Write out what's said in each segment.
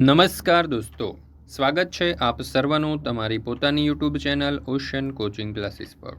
નમસ્કાર દોસ્તો, સ્વાગત છે આપ સર્વનું તમારી પોતાની YouTube channel ocean coaching classes પર.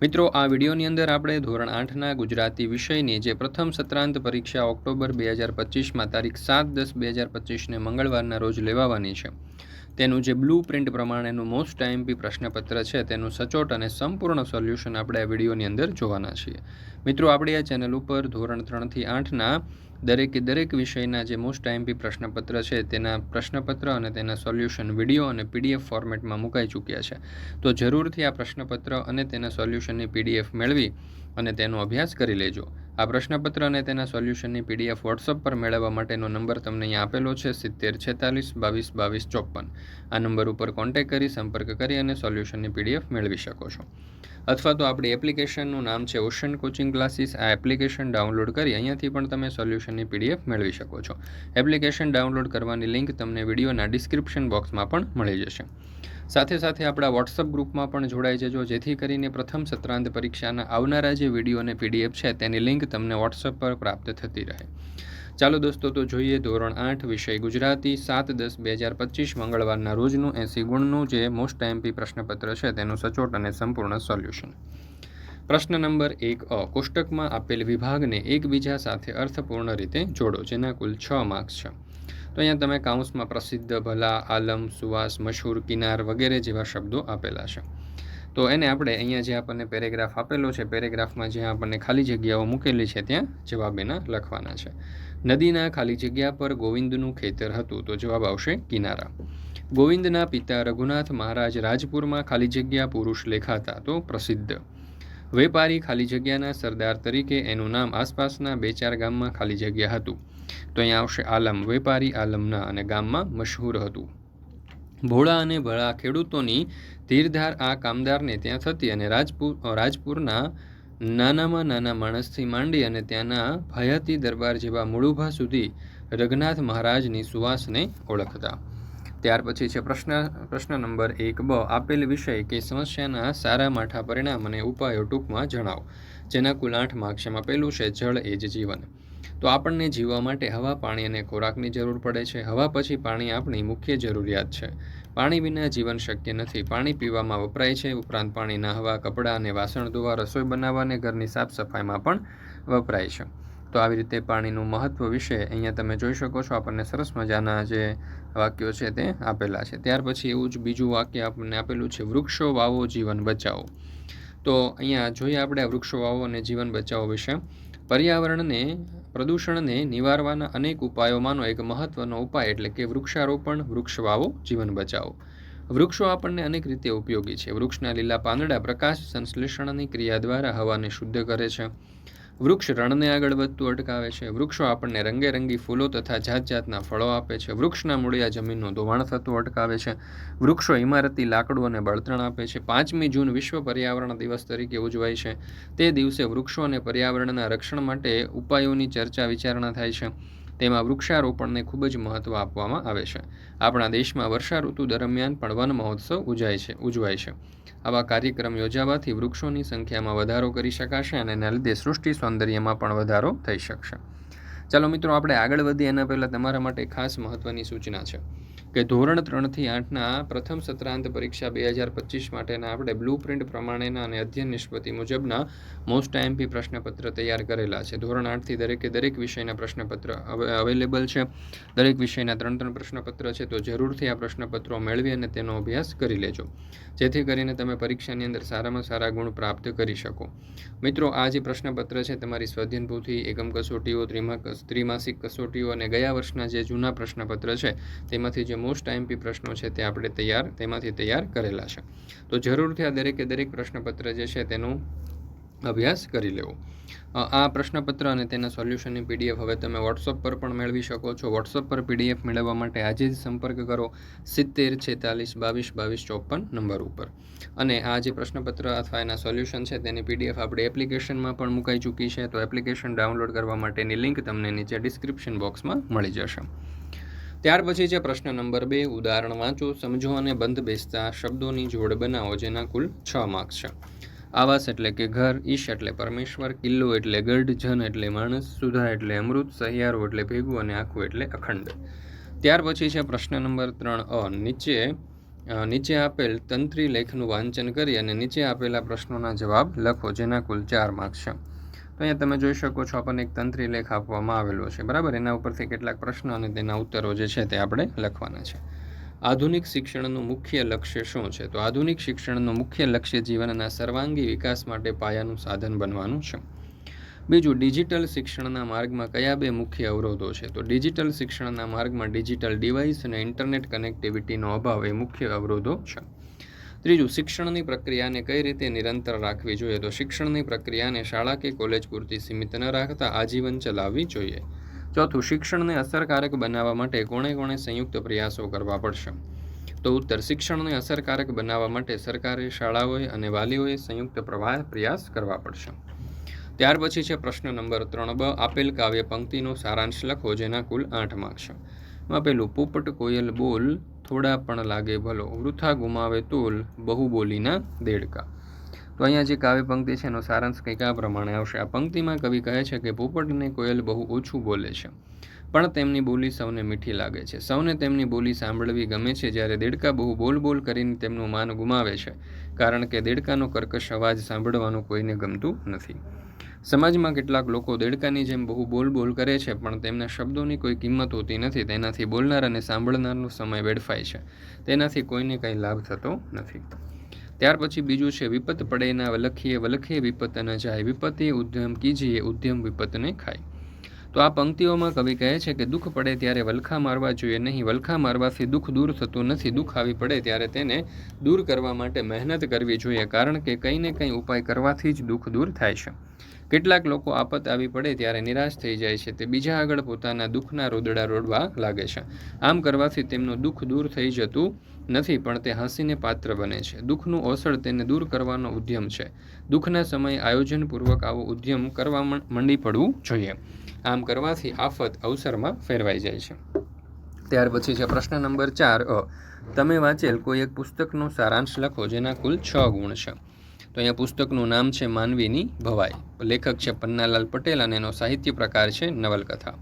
મિત્રો, આ વિડીયોની અંદર આપણે ધોરણ આઠના ગુજરાતી વિષયની જે પ્રથમ સત્રાંત પરીક્ષા ઓક્ટોબર બે હજાર પચીસમાં તારીખ સાત દસ બે હજાર પચીસને મંગળવારના રોજ લેવાવાની છે. તેનું જે બ્લુ પ્રિન્ટ પ્રમાણેનું મોસ્ટ આઈએમપી પ્રશ્નપત્ર છે, તેનું સચોટ અને સંપૂર્ણ સોલ્યુશન આપણે આ વિડીયોની અંદર જોવાના છીએ. મિત્રો, આપણી આ ચેનલ ઉપર ધોરણ ત્રણથી આઠના દરેકે દરેક વિષયના જે મોસ્ટ આઈએમપી પ્રશ્નપત્ર છે, તેના પ્રશ્નપત્ર અને તેના સોલ્યુશન વીડિયો અને પીડીએફ ફોર્મેટમાં મુકાઈ ચૂક્યા છે. તો જરૂરથી આ પ્રશ્નપત્ર અને તેના સોલ્યુશનની પીડીએફ મેળવી અને તેનો અભ્યાસ કરી લેજો. આ પ્રશ્નપત્ર અને તેના સોલ્યુશનની પીડીએફ વોટ્સઅપ પર મેળવવા માટેનો નંબર તમને અહીંયા આપેલો છે, સિત્તેર છેતાલીસ, બાવીસ બાવીસ, ચોપન. આ નંબર ઉપર કોન્ટેક કરી, સંપર્ક કરી અને સોલ્યુશનની પીડીએફ મેળવી શકો છો. અથવા તો આપણી એપ્લિકેશનનું નામ છે, ઓશન કોચિંગ ક્લાસીસ. આ એપ્લિકેશન ડાઉનલોડ કરી અહીંયાથી પણ તમે સોલ્યુશનની પીડીએફ મેળવી શકો છો. એપ્લિકેશન ડાઉનલોડ કરવાની લિંક તમને વિડીયોના ડિસ્ક્રિપ્શન બોક્સમાં પણ મળી જશે. સાથે સાથે આપણા વોટ્સઅપ ગ્રુપમાં પણ જોડાઈ જજો. જેથી કરીને પ્રથમ સત્રાંત પરીક્ષાના આવનારા જે વીડિયો અને પીડીએફ છે, તેની લિંક તમને વોટ્સઅપ પર પ્રાપ્ત થતી રહે. ચાલો દોસ્તો, તો જોઈએ ધોરણ આઠ, વિષય ગુજરાતી, સાત દસ બે હજાર પચીસ, મંગળવારના રોજનું એંસી ગુણનું જે મોસ્ટ એમપી પ્રશ્નપત્ર છે, તેનું સચોટ અને સંપૂર્ણ સોલ્યુશન પ્રશ્ન નંબર એક, અ, કોષ્ટકમાં આપેલ વિભાગને એકબીજા સાથે અર્થપૂર્ણ રીતે જોડો, જેના કુલ છ માર્ક્સ છે. તો અહીંયા તમે કાઉન્સમાં પ્રસિદ્ધ ભલા, આલમ, સુવાસ, મશહૂર કિનાર વગેરે જેવા શબ્દો આપેલા છે. તો એને આપણે અહીંયા જે આપણને પેરેગ્રાફ આપેલો છે, પેરેગ્રાફમાં જ્યાં આપણને ખાલી જગ્યાઓ મૂકેલી છે, ત્યાં જવાબ એના લખવાના છે. નદીના ખાલી જગ્યા પર ગોવિંદનું ખેતર હતું, તો જવાબ આવશે કિનારા. ગોવિંદના પિતા રઘુનાથ મહારાજ રાજપુરમાં ખાલી જગ્યા પુરુષ લેખાતા, તો પ્રસિદ્ધ. વેપારી ખાલી જગ્યાના સરદાર તરીકે એનું નામ આસપાસના બે ચાર ગામમાં ખાલી જગ્યા હતું. તો અહીંયા આવશે આલમ વેપારી આલમના અને ગામમાં મશહૂર હતું. ભોળા અને ભળા ખેડૂતોની ધીરધાર આ કામદારને ત્યાં થતી અને રાજપુર રાજપુરના નાનામાં નાના માણસથી માંડી અને ત્યાંના ભયાતી દરબાર જેવા મૂળુભા સુધી રઘનાથ મહારાજની સુવાસને ઓળખતા. ત્યાર પછી છે પ્રશ્ન પ્રશ્ન નંબર એક બ, આપેલ વિષય કે સમસ્યાના સારા માઠા પરિણામ અને ઉપાયો ટૂંકમાં જણાવો, જેના કુલ આઠ માર્ક્સમાં પહેલું છે જળ એ જ જીવન. તો આપણને જીવવા માટે હવા, પાણી અને ખોરાકની જરૂર પડે છે. હવા પછી પાણી આપણી મુખ્ય જરૂરિયાત છે. પાણી વિના જીવન શક્ય નથી. પાણી પીવામાં વપરાય છે. ઉપરાંત પાણી નાહવા કપડાં અને વાસણ ધોવા, રસોઈ બનાવવા અને ઘરની સાફ સફાઈમાં પણ વપરાય છે. તો આવી રીતે પાણીનું મહત્ત્વ વિશે અહીંયા તમે જોઈ શકો છો. આપણને સરસ મજાના જે વાક્યો છે તે આપેલા છે. ત્યાર પછી એવું જ બીજું વાક્ય આપણને આપેલું છે, વૃક્ષો વાવો જીવન બચાવો. તો અહીંયા જોઈએ આપણે વૃક્ષો વાવો અને જીવન બચાવો વિશે. પર્યાવરણને, પ્રદૂષણને નિવારવાના અનેક ઉપાયોમાંનો એક મહત્વનો ઉપાય એટલે કે વૃક્ષારોપણ, વૃક્ષ વાવો, જીવન બચાવો. વૃક્ષો આપણને અનેક રીતે ઉપયોગી છે. વૃક્ષના લીલા પાંદડા પ્રકાશ સંશ્લેષણની ક્રિયા દ્વારા હવાને શુદ્ધ કરે છે. વૃક્ષ રણને આગળ વધતું અટકાવે છે. વૃક્ષો આપણને રંગેરંગી ફૂલો તથા જાત જાતના ફળો આપે છે. વૃક્ષના મૂળિયા જમીનનું ધોવાણ થતું અટકાવે છે. વૃક્ષો ઇમારતી લાકડું અને બળતણ આપે છે. પાંચમી જૂન વિશ્વ પર્યાવરણ દિવસ તરીકે ઉજવાય છે. તે દિવસે વૃક્ષો અને પર્યાવરણના રક્ષણ માટે ઉપાયોની ચર્ચા વિચારણા થાય છે. તેમાં વૃક્ષારોપણને ખૂબ જ મહત્ત્વ આપવામાં આવે છે. આપણા દેશમાં વર્ષા ઋતુ દરમિયાન પણ વન મહોત્સવ ઉજાય છે, ઉજવાય છે. આવા કાર્યક્રમ યોજાવાથી વૃક્ષોની સંખ્યામાં વધારો કરી શકાશે અને એના લીધે સૃષ્ટિ સૌંદર્યમાં પણ વધારો થઈ શકશે. ચાલો મિત્રો, આપણે આગળ વધીએ. એના પહેલાં તમારા માટે ખાસ મહત્ત્વની સૂચના છે. કે ધોરણ ત્રણથી આઠના પ્રથમ સત્રાંત પરીક્ષા બે હજાર પચીસ માટેના આપણે બ્લુ પ્રિન્ટ પ્રમાણેના અને અધ્યયન નિષ્પતિ મુજબના મોસ્ટ આઈએમપી પ્રશ્નપત્ર તૈયાર કરેલા છે. ધોરણ આઠથી દરેકે દરેક વિષયના પ્રશ્નપત્ર અવેલેબલ છે. દરેક વિષયના ત્રણ ત્રણ પ્રશ્નપત્ર છે. તો જરૂરથી આ પ્રશ્નપત્રો મેળવી અને તેનો અભ્યાસ કરી લેજો. જેથી કરીને તમે પરીક્ષાની અંદર સારામાં સારા ગુણ પ્રાપ્ત કરી શકો. મિત્રો, આ જે પ્રશ્નપત્ર છે તમારી સ્વાધ્યન પોથી એકમ કસોટીઓ, ત્રિમા, ત્રિમાસિક કસોટીઓ અને ગયા વર્ષના જે જૂના પ્રશ્નપત્ર છે, તેમાંથી જે મોસ્ટ આઈએમપી પ્રશ્નો છે તે આપણે તૈયાર, તેમાંથી તૈયાર કરેલા છે. તો જરૂરથી આ દરેકે દરેક પ્રશ્નપત્ર જે છે તેનું અભ્યાસ કરી લેવો. આ પ્રશ્નપત્ર અને તેના સોલ્યુશનની પીડીએફ હવે તમે વોટ્સઅપ પર પણ મેળવી શકો છો. વોટ્સઅપ પર પીડીએફ મેળવવા માટે આજે જ સંપર્ક કરો સિત્તેર, છેતાલીસ, બાવીસ બાવીસ, ચોપન નંબર ઉપર. અને આ જે પ્રશ્નપત્ર અથવા એના સોલ્યુશન છે તેની પીડીએફ આપણી એપ્લિકેશનમાં પણ મુકાઈ ચૂકી છે. તો એપ્લિકેશન ડાઉનલોડ કરવા માટેની લિંક તમને નીચે ડિસ્ક્રિપ્શન બોક્સમાં મળી જશે. ત્યાર પછી છે પ્રશ્ન નંબર બે, ઉદાહરણ વાંચો, સમજો અને બંધ બેસતા શબ્દોની જોડ બનાવો જેના કુલ છ માર્ક્સ છે. આવાસ એટલે કે ઘર, ઈશ એટલે પરમેશ્વર, કિલ્લો એટલે ગઢ, જન એટલે માણસ, સુધા એટલે અમૃત, સહિયારો એટલે ભેગું અને આખું એટલે અખંડ. ત્યાર પછી છે પ્રશ્ન નંબર ત્રણ અ, નીચે નીચે આપેલ તંત્રી લેખનું વાંચન કરી અને નીચે આપેલા પ્રશ્નોના જવાબ લખો જેના કુલ ચાર માર્ક્સ છે. તો અહીંયા તમે જોઈ શકો છો આપણને એક તંત્રી લેખ આપવામાં આવેલો છે, બરાબર? એના ઉપરથી કેટલાક પ્રશ્નો અને તેના ઉત્તરો જે છે તે આપણે લખવાના છે. આધુનિક શિક્ષણનું મુખ્ય લક્ષ્ય શું છે? તો આધુનિક શિક્ષણનું મુખ્ય લક્ષ્ય જીવનના સર્વાંગી વિકાસ માટે પાયાનું સાધન બનવાનું છે. બીજું, ડિજિટલ શિક્ષણના માર્ગમાં કયા બે મુખ્ય અવરોધો છે? તો ડિજિટલ શિક્ષણના માર્ગમાં ડિજિટલ ડિવાઇસ અને ઇન્ટરનેટ કનેક્ટિવિટીનો અભાવ એ મુખ્ય અવરોધો છે. ત્રીજું, શિક્ષણની પ્રક્રિયાને કઈ રીતે નિરંતર રાખવી જોઈએ? તો શિક્ષણની પ્રક્રિયાને શાળા કે કોલેજ પૂરતી સીમિત ન રાખતા આજીવન ચલાવવી જોઈએ. ચોથું, શિક્ષણને અસરકારક બનાવવા માટે કોણે કોણે સંયુક્ત પ્રયાસો કરવા પડશે? તો ઉત્તર, શિક્ષણને અસરકારક બનાવવા માટે સરકારી શાળાઓએ અને વાલીઓએ સંયુક્ત પ્રવાહ પ્રયાસ કરવા પડશે. ત્યાર પછી છે પ્રશ્ન નંબર ત્રણ બ, આપેલ કાવ્ય પંક્તિનો સારાંશ લખો, જેના કુલ આઠ માર્ક છે. પેલું, પોપટ કોયલ બોલ થોડા પણ લાગે ભલો. વૃથા ગુમાવે તોલ, બહુ બોલીના દેડકા. તો અહીંયા જે કાવ્ય પંક્તિ છે એનો સારાંશ કંઈક આ પ્રમાણે આવશે. આ પંક્તિમાં કવિ કહે છે કે પોપટને કોયલ બહુ ઓછું બોલે છે, પણ તેમની બોલી સૌને મીઠી લાગે છે. સૌને તેમની બોલી સાંભળવી ગમે છે જ્યારે દેડકા બહુ બોલ બોલ કરીને તેમનું માન ગુમાવે છે, કારણ કે દેડકાનો કર્કશ અવાજ સાંભળવાનું કોઈને ગમતું નથી. સમાજમાં કેટલાક લોકો દેડકાની જેમ બહુ બોલ બોલ કરે છે, પણ તેમના શબ્દોની કોઈ કિંમત હોતી નથી. તેનાથી બોલનાર અને સાંભળનારનો સમય વેડફાય છે. તેનાથી કોઈને કંઈ લાભ થતો નથી. ત્યાર પછી બીજું છે વિપત પડેના વલખીએ વલખીએ વિપત ન જાય. વિપતે ઉદ્યમ કીજીએ ઉદ્યમ વિપતને ખાય. તો આ પંક્તિઓમાં કવિ કહે છે કે દુઃખ પડે ત્યારે વલખા મારવા જોઈએ નહીં. વલખા મારવાથી દુઃખ દૂર થતું નથી. દુઃખ આવી પડે ત્યારે તેને દૂર કરવા માટે મહેનત કરવી જોઈએ, કારણ કે કંઈ ને કંઈ ઉપાય કરવાથી જ દુઃખ દૂર થાય છે. કેટલાક લોકો આફત આવી પડે ત્યારે નિરાશ થઈ જાય છે. તે બીજા આગળ પોતાના દુઃખના રોદડા રોડવા લાગે છે. આમ કરવાથી તેમનું દુઃખ દૂર થઈ જતું નથી, પણ તે હસીને પાત્ર બને છે. દુઃખનું ઓસળ તેને દૂર કરવાનો ઉદ્યમ છે. દુઃખના સમયે આયોજનપૂર્વક આવો ઉદ્યમ કરવા મંડી પડવું જોઈએ. આમ કરવાથી આફત અવસરમાં ફેરવાઈ જાય છે. ત્યાર પછી છે પ્રશ્ન નંબર ચાર અ. તમે વાંચેલ કોઈ એક પુસ્તકનો સારાંશ લખો જેના કુલ છ ગુણ છે. તો અહીંયા પુસ્તકનું નામ છે માનવીની ભવાઈ. લેખક છે પન્નાલાલ પટેલ અને એનો સાહિત્ય પ્રકાર છે નવલકથા.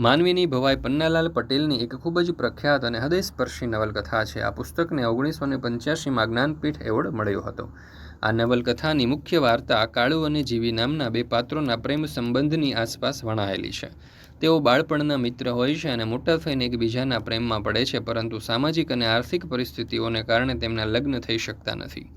માનવીની ભવાઈ પન્નાલાલ પટેલની એક ખૂબ જ પ્રખ્યાત અને હૃદયસ્પર્શી નવલકથા છે. આ પુસ્તકને ઓગણીસો ને પંચ્યાસીમાં જ્ઞાનપીઠ એવોર્ડ મળ્યો હતો. આ નવલકથાની મુખ્ય વાર્તા કાળુ અને જીવી નામના બે પાત્રોના પ્રેમ સંબંધની આસપાસ વણાયેલી છે. તેઓ બાળપણના મિત્ર હોય છે અને મોટા થઈને એકબીજાના પ્રેમમાં પડે છે, પરંતુ સામાજિક અને આર્થિક પરિસ્થિતિઓને કારણે તેમના લગ્ન થઈ શકતા નથી.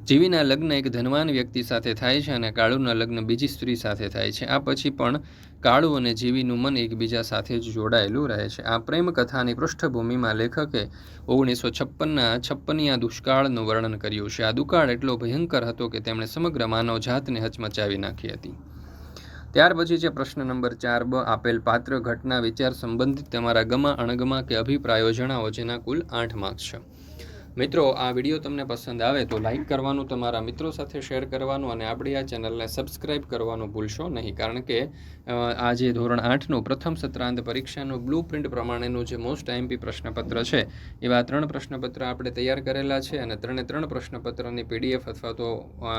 જીવીના લગ્ન એક ધનવાન વ્યક્તિ સાથે થાય છે અને કાળુના લગ્ન બીજી સ્ત્રી સાથે થાય છે. આ પછી પણ કાળુ અને જીવીનું મન એકબીજા સાથે જ જોડાયેલું રહે છે. આ પ્રેમ કથાની પૃષ્ઠભૂમિમાં લેખકે ઓગણીસો છપ્પનના છપ્પનિયા દુષ્કાળનું વર્ણન કર્યું છે. આ દુકાળ એટલો ભયંકર હતો કે તેમણે સમગ્ર માનવ જાતને હચમચાવી નાખી હતી. ત્યાર પછી છે પ્રશ્ન નંબર ચાર બ, આપેલ પાત્ર ઘટના વિચાર સંબંધિત તમારા ગમા અણગમા કે અભિપ્રાયો જણાવો, જેના કુલ આઠ માર્ક્સ છે. મિત્રો, આ વીડિયો તમને પસંદ આવે તો લાઈક કરવાનું, તમારા મિત્રો સાથે શેર કરવાનું અને આપણી આ ચેનલને સબસ્ક્રાઇબ કરવાનું ભૂલશો નહીં. કારણ કે આજે ધોરણ આઠનું પ્રથમ સત્રાંત પરીક્ષાનું બ્લુ પ્રિન્ટ પ્રમાણેનું જે મોસ્ટ આઈએમપી પ્રશ્નપત્ર છે, એવા ત્રણ પ્રશ્નપત્ર આપણે તૈયાર કરેલા છે અને ત્રણે ત્રણ પ્રશ્નપત્રની પીડીએફ અથવા તો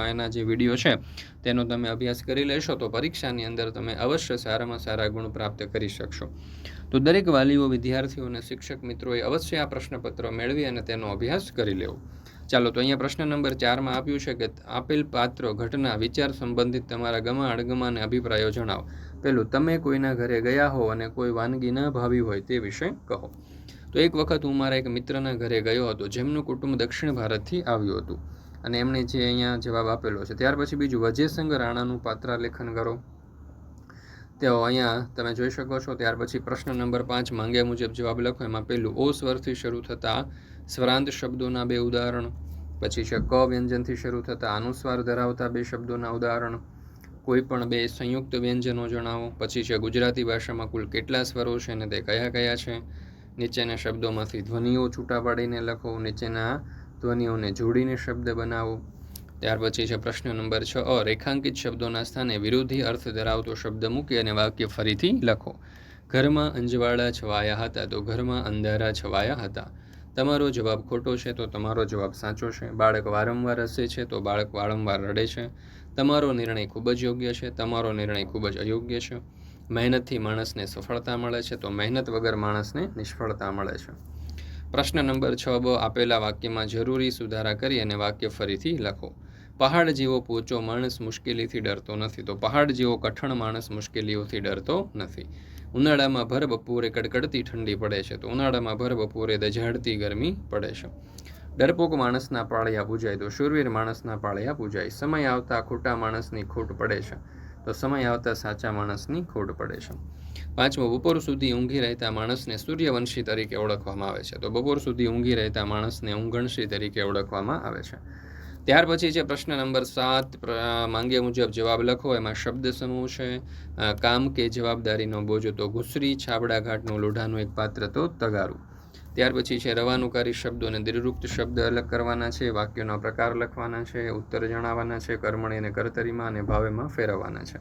એના જે વીડિયો છે, તેનો તમે અભ્યાસ કરી લેશો તો પરીક્ષાની અંદર તમે અવશ્ય સારામાં સારા ગુણ પ્રાપ્ત કરી શકશો. તો દરેક વાલીઓ, વિદ્યાર્થીઓ અને શિક્ષક મિત્રોએ અવશ્ય આ પ્રશ્નપત્ર મેળવી અને તેનો અભ્યાસ કરી લેવો. ચાલો, તો અહીંયા પ્રશ્ન નંબર ચારમાં આપ્યું છે કે આપેલ પાત્ર ઘટના વિચાર સંબંધિત તમારા ગમા, અણગમા અને અભિપ્રાયો જણાવો. પેલું તમે કોઈના ઘરે ગયા હો અને કોઈ વાનગી ન ભાવી હોય તે વિશે કહો. તો એક વખત હું મારા એક મિત્રના ઘરે ગયો હતો, જેમનું કુટુંબ દક્ષિણ ભારતથી આવ્યું હતું. અને એમણે જે અહીંયા જવાબ આપેલો છે, ત્યાર પછી બીજું વજયસંગ રાણાનું પાત્ર લેખન કરો. તેઓ અહીંયા તમે જોઈ શકો છો, ત્યાર પછી પ્રશ્ન નંબર પાંચ માંગ્યા મુજબ જવાબ લખો. એમાં પહેલું, ઓ સ્વરથી શરૂ થતા સ્વરાંત શબ્દોના બે ઉદાહરણ. પછી છે, ક વ્યંજનથી શરૂ થતા અનુસ્વાર ધરાવતા બે શબ્દોના ઉદાહરણ. કોઈ પણ બે સંયુક્ત વ્યંજનો જણાવો. પછી છે, ગુજરાતી ભાષામાં કુલ કેટલા સ્વરો છે અને તે કયા કયા છે? નીચેના શબ્દોમાંથી ધ્વનિઓ છૂટા પાડીને લખો. નીચેના ધ્વનિઓને જોડીને શબ્દ બનાવો. ત્યાર પછી છે પ્રશ્ન નંબર છ, અ, રેખાંકિત શબ્દોના સ્થાને વિરોધી અર્થ ધરાવતો શબ્દ મૂકી અને વાક્ય ફરીથી લખો. ઘરમાં અંજવાળા છવાયા હતા તો ઘરમાં અંધારા છવાયા હતા. તમારો જવાબ ખોટો છે તો તમારો જવાબ સાચો છે. બાળક વારંવાર હસે છે તો બાળક વારંવાર રડે છે. તમારો નિર્ણય ખૂબ જ યોગ્ય છે, તમારો નિર્ણય ખૂબ જ અયોગ્ય છે. મહેનતથી માણસને સફળતા મળે છે તો મહેનત વગર માણસને નિષ્ફળતા મળે છે. પ્રશ્ન નંબર છ, બ, આપેલા વાક્યમાં જરૂરી સુધારા કરી અને વાક્ય ફરીથી લખો. પહાડ જેવો પોચો માણસ મુશ્કેલીથી ડરતો નથી, તો પહાડ જેવો કઠણ માણસ મુશ્કેલીઓથી ડરતો નથી. ઉનાળામાં ભર બપોરે કડકડતી ઠંડી પડે છે, તો ઉનાળામાં ભર બપોરે દઝાડતી ગરમી પડે છે. ડરપોક માણસના પાળિયા પૂજાય, તો શૂરવીર માણસના પાળિયા પૂજાય. સમય આવતા ખોટા માણસની ખોટ પડે છે, તો સમય આવતા સાચા માણસની ખોટ પડે છે. પાંચમો, બપોર સુધી ઊંઘી રહેતા માણસને સૂર્યવંશી તરીકે ઓળખવામાં આવે છે, તો બપોર સુધી ઊંઘી રહેતા માણસને ઊંઘણશી તરીકે ઓળખવામાં આવે છે. ત્યાર પછી છે પ્રશ્ન નંબર સાત માંગ્યા મુજબ જવાબ લખો. એમાં શબ્દ સમૂહ છે. કામ કે જવાબદારીનો બોજો તો ઘુસરી છાબડા ઘાટનું લોઢાનું એક પાત્ર તો તગારું. ત્યાર પછી છે રવાનુકારી શબ્દો અને દીર્ઘુક્ત શબ્દ અલગ કરવાના છે. વાક્યોના પ્રકાર લખવાના છે. ઉત્તર જણાવવાના છે. કર્મણી અને કર્તરીમાં અને ભાવેમાં ફેરવવાના છે.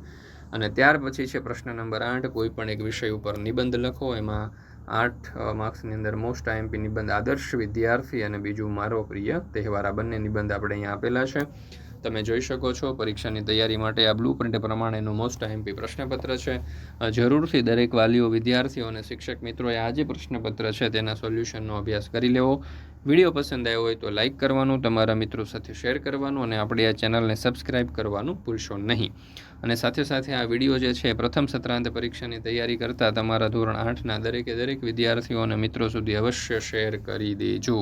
અને ત્યાર પછી છે પ્રશ્ન નંબર આઠ. કોઈ પણ એક વિષય ઉપર નિબંધ લખો. એમાં આઠ માર્ક્સની અંદર મોસ્ટ આઈએમપી નિબંધ આદર્શ વિદ્યાર્થી અને બીજું મારો પ્રિય તહેવાર આ બંને નિબંધ આપણે અહીંયા આપેલા છે. તમે જોઈ શકો છો, પરીક્ષાની તૈયારી માટે આ બ્લુ પ્રિન્ટ પ્રમાણેનું મોસ્ટ એમપી પ્રશ્નપત્ર છે. જરૂરથી દરેક વાલીઓ, વિદ્યાર્થીઓ અને શિક્ષક મિત્રોએ આ જે પ્રશ્નપત્ર છે તેના સોલ્યુશનનો અભ્યાસ કરી લેવો. વીડિયો પસંદ આવ્યો હોય તો લાઇક કરવાનું, તમારા મિત્રો સાથે શેર કરવાનું અને આપણી આ ચેનલને સબસ્ક્રાઇબ કરવાનું ભૂલશો નહીં. અને સાથે સાથે આ વીડિયો જે છે, પ્રથમ સત્રાંત પરીક્ષાની તૈયારી કરતાં તમારા ધોરણ આઠના દરેકે દરેક વિદ્યાર્થીઓ અને મિત્રો સુધી અવશ્ય શેર કરી દેજો.